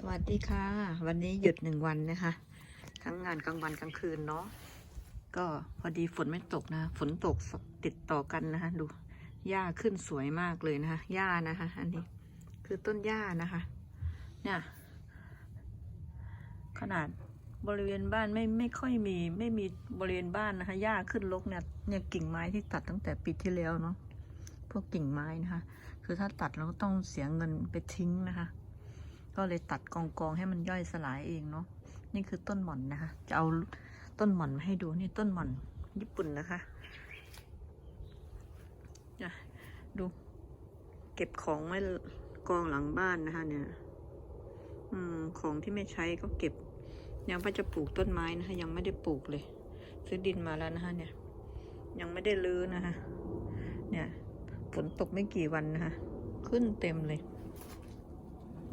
สวัสดีค่ะ วันนี้หยุดหนึ่งวันนะคะ ทั้งงานกลางวันกลางคืนเนาะก็พอดีฝนไม่ตกนะ ฝนตกติดต่อกันนะคะ ดูหญ้าขึ้นสวยมากเลยนะคะหญ้านะคะ อันนี้คือต้นหญ้านะคะ เนี่ย ขนาดบริเวณบ้านไม่ไม่ค่อยมีไม่มีบริเวณบ้านนะคะหญ้าขึ้นรกเนี่ยเนี่ยกิ่งไม้ที่ตัดตั้งแต่ปีที่แล้วเนาะพวกกิ่งไม้นะคะ คือถ้าตัดเราก็ต้องเสียเงินไปทิ้งนะคะ ก็เลยตัดกองกองให้มันย่อยสลายเองเนาะนี่คือต้นหม่อนนะคะ จะเอาต้นหม่อนมาให้ดูนี่ต้นหม่อนญี่ปุ่นนะคะดู เก็บของไว้กองหลังบ้านนะคะ เนี่ย อืม ของที่ไม่ใช้ก็เก็บ ยังว่าจะปลูกต้นไม้นะคะ ยังไม่ได้ปลูกเลย ซื้อดินมาแล้วนะคะ เนี่ย ยังไม่ได้รื้อนะคะ เนี่ยฝนตกไม่กี่วันนะคะ ขึ้นเต็มเลย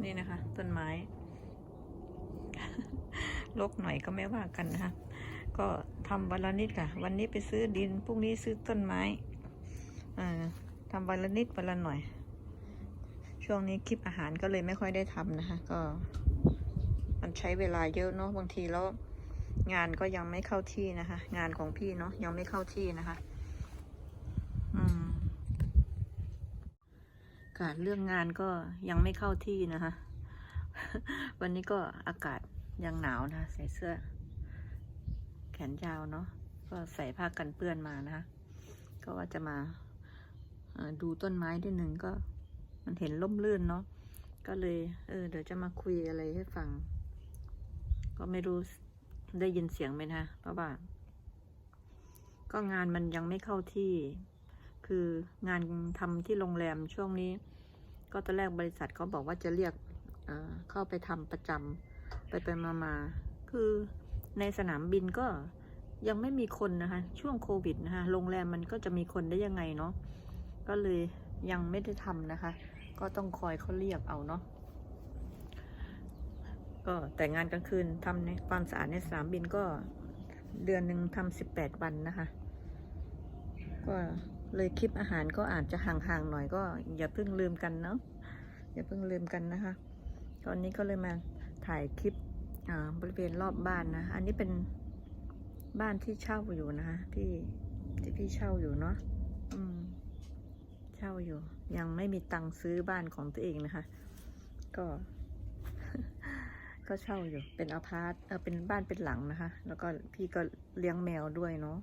นี่นะคะ ต้นไม้ลกหน่อยก็ไม่ว่ากันนะคะ ก็ทำวันละนิดค่ะ วันนี้ไปซื้อดินพรุ่งนี้ซื้อต้นไม้อทำวันละนิดวันละหน่อย ช่วงนี้คลิปอาหารก็เลยไม่ค่อยได้ทำนะคะ ก็ มันใช้เวลาเยอะเนาะบางทีแล้วงานก็ยังไม่เข้าที่นะคะ งานของพี่เนาะยังไม่เข้าที่นะคะ อืม การเรื่องงานก็ยังไม่เข้าที่นะคะ วันนี้ก็อากาศยังหนาวนะ ใส่เสื้อ แขนยาวเนาะก็ใส่ผ้ากันเปื้อนมานะคะ ก็ว่าจะมาดูต้นไม้ด้วยหนึ่งก็ มันเห็นล่มลื่นเนาะก็เลย เออ เดี๋ยวจะมาคุยอะไรให้ฟัง ก็ไม่รู้ได้ยินเสียงไหมนะคะเพราะว่าก็งานมันยังไม่เข้าที่ คืองานทำที่โรงแรมช่วงนี้ ก็ตอนแรกบริษัทเขาบอกว่าจะเรียกเเข้าไปทำประจำไปไปมามาคือในสนามบินก็ยังไม่มีคนนะคะ ช่วงโควิดนะคะโรงแรมมันก็จะมีคนได้ยังไงเนาะก็เลยยังไม่ได้ทำนะคะ ก็ต้องคอยเขาเรียกเอาเนาะก็แต่งานกลางคืนทำในความสะอาดในสนามบินก็เดือนหนึ่งทำสิบแปดวันนะคะ ก็ เลยคลิปอาหารก็อาจจะห่างๆหน่อยก็อย่าเพิ่งลืมกันเนาะอย่าเพิ่งลืมกันนะคะ ตอนนี้ก็เลยมาถ่ายคลิปอ่าบริเวณรอบบ้านนะ อันนี้เป็นบ้านที่เช่าอยู่นะคะที่ที่พี่เช่าอยู่เนาะเช่าอยู่ ยังไม่มีตังค์ซื้อบ้านของตัวเองนะคะ ก็ ก็เช่าอยู่ เป็นอพาร์ตเออเป็นบ้านเป็นหลังนะคะ แล้วก็พี่ก็เลี้ยงแมวด้วยเนาะ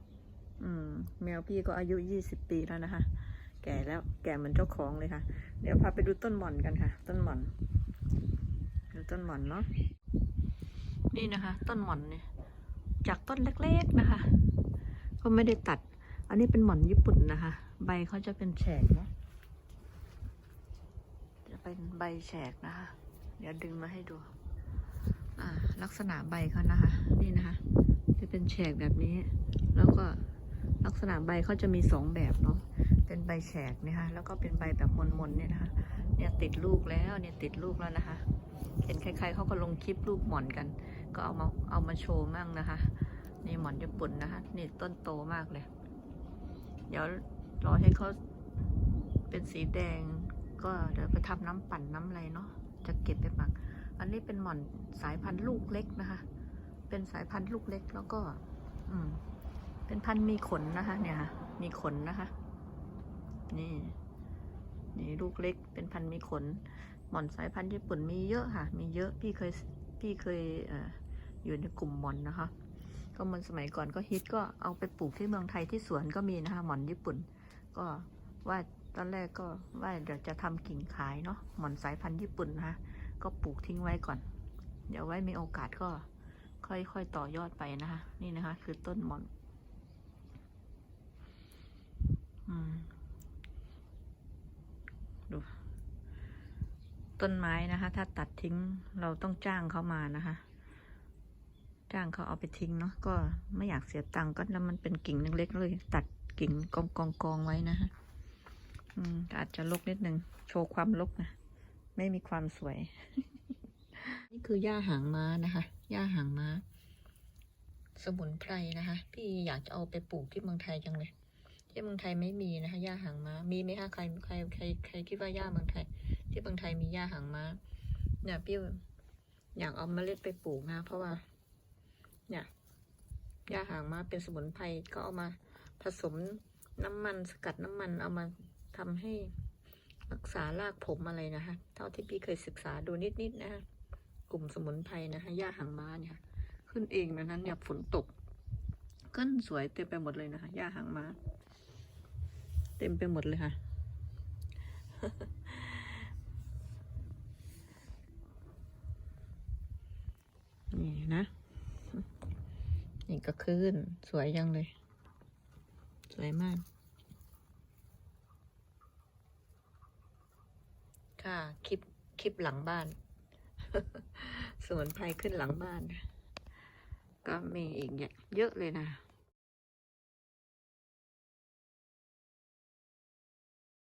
อืม แมวพี่ก็อายุยี่สิบปีแล้วนะคะ แก่แล้ว แก่เหมือนเจ้าของเลยค่ะ เดี๋ยวพาไปดูต้นหม่อนกันค่ะ ต้นหม่อน ดูต้นหม่อนเนาะ นี่นะคะ ต้นหม่อนเนี่ย จากต้นเล็กๆนะคะ ก็ไม่ได้ตัด อันนี้เป็นหม่อนญี่ปุ่นนะคะ ใบเขาจะเป็นแฉกเนาะ จะเป็นใบแฉกนะคะ เดี๋ยวดึงมาให้ดู อ่า ลักษณะใบเขานะคะ นี่นะคะ จะเป็นแฉกแบบนี้ แล้วก็ ลักษณะใบเขาจะมีสองแบบเนาะเป็นใบแฉกนะคะแล้วก็เป็นใบแบบมนๆเนี่ยนะคะเนี่ยติดลูกแล้วเนี่ยติดลูกแล้วนะคะ เห็นใครๆเขาก็ลงคลิปลูกหม่อนกัน ก็เอามาเอามาโชว์มั่งนะคะ นี่หม่อนญี่ปุ่นนะคะนี่ต้นโตมากเลย เดี๋ยวรอให้เขาเป็นสีแดง ก็เดี๋ยวไปทำน้ำปั่นน้ำอะไรเนาะจะเก็บไปหมัก อันนี้เป็นหม่อนสายพันธุ์ลูกเล็กนะคะ เป็นสายพันธุ์ลูกเล็กแล้วก็ อืม เป็นพันธุ์มีขนนะคะเนี่ยค่ะมีขนนะคะ นี่นี่ลูกเล็กเป็นพันธุ์มีขน หมอนสายพันธุ์ญี่ปุ่นมีเยอะค่ะ มีเยอะพี่เคยพี่เคยเออยู่ในกลุ่มหมอนนะคะ ก็มันสมัยก่อนก็ฮิตก็เอาไปปลูกที่เมืองไทยที่สวนก็มีนะคะหมอนญี่ปุ่น ก็ว่าตอนแรกก็ว่าเดี๋ยวจะทำกิ่งขายเนาะหมอนสายพันธุ์ญี่ปุ่นนะคะก็ปลูกทิ้งไว้ก่อน เดี๋ยวไว้มีโอกาสก็ค่อยๆต่อยอดไปนะคะ นี่นะคะ คือต้นหมอน อืม ดู ต้นไม้นะคะ ถ้าตัดทิ้งเราต้องจ้างเขามานะคะ จ้างเขาเอาไปทิ้งเนาะก็ไม่อยากเสียตังค์ก็แล้วมันเป็นกิ่งเล็กๆเลย ตัดกิ่งกองกองกองไว้นะคะอืมอาจจะลกนิดนึงโชว์ความลกนะไม่มีความสวย นี่คือหญ้าหางม้านะคะหญ้าหางม้า สมุนไพรนะคะ พี่อยากจะเอาไปปลูกที่เมืองไทยจังเลย ที่เมืองไทยไม่มีนะคะหญ้าหางม้า มีไหมคะใครใครใครใครคิดว่าหญ้าเมืองไทย ที่เมืองไทยมีหญ้าหางม้าเนี่ยพี่อยากเอาเมล็ดไปปลูกนะเพราะว่า เนี่ยหญ้าหางม้าเป็นสมุนไพรก็เอามาผสมน้ำมันสกัดน้ำมันเอามาทำให้รักษารากผมอะไรนะคะเท่าที่พี่เคยศึกษาดูนิดๆนะคะกลุ่มสมุนไพรนะคะหญ้าหางม้าเนี่ย ขึ้นเองนะนั้นเนี่ยฝนตก ขึ้นสวยเต็มไปหมดเลยนะคะหญ้าหางม้าเต็มไปหมดเลยค่ะ นี่นะ นี่ก็ขึ้นสวยยังเลย สวยมาก ค่ะ คลิป คลิปหลังบ้านสมุนไพรขึ้นหลังบ้าน ก็มีอีกเยอะเลยนะ